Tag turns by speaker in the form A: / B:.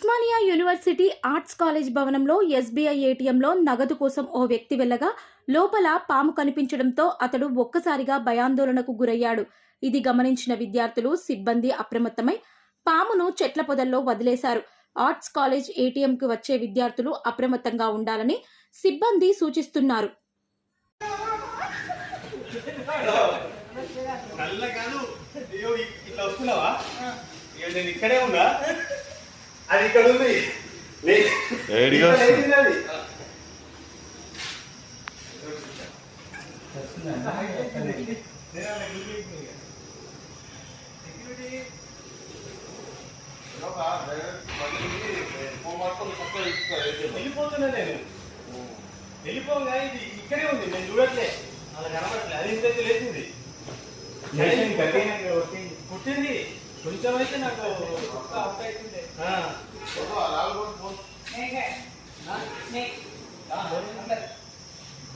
A: Osmania university arts college భవనంలో SBI ఏటీఎంలో నగదు కోసం ఓ వ్యక్తి వెళ్ళగా లోపల పాము కనిపించడంతో అతడు ఒక్కసారిగా భయాందోళనకు గురయ్యాడు. ఇది గమనించిన విద్యార్థులు సిబ్బంది అప్రమత్తమై పామును చెట్ల పొదల్లో వదిలేశారు. ఆర్ట్స్ కాలేజ్ ఏటీఎంకు వచ్చే విద్యార్థులు అప్రమత్తంగా ఉండాలని సిబ్బంది సూచిస్తున్నారు.
B: ఇట్లా వస్తున్నావా? నేను ఇక్కడే ఉన్నా. అది ఇక్కడ ఉంది. వెళ్ళిపోతున్నా నేను. వెళ్ళిపోగా ఇది ఇక్కడే ఉంది నేను చూడట్లే. అలా కనబడట్లే అది ఇంతైతే లేచింది. పుట్టింది. కొంచెం అయితే నాకు ఒక్క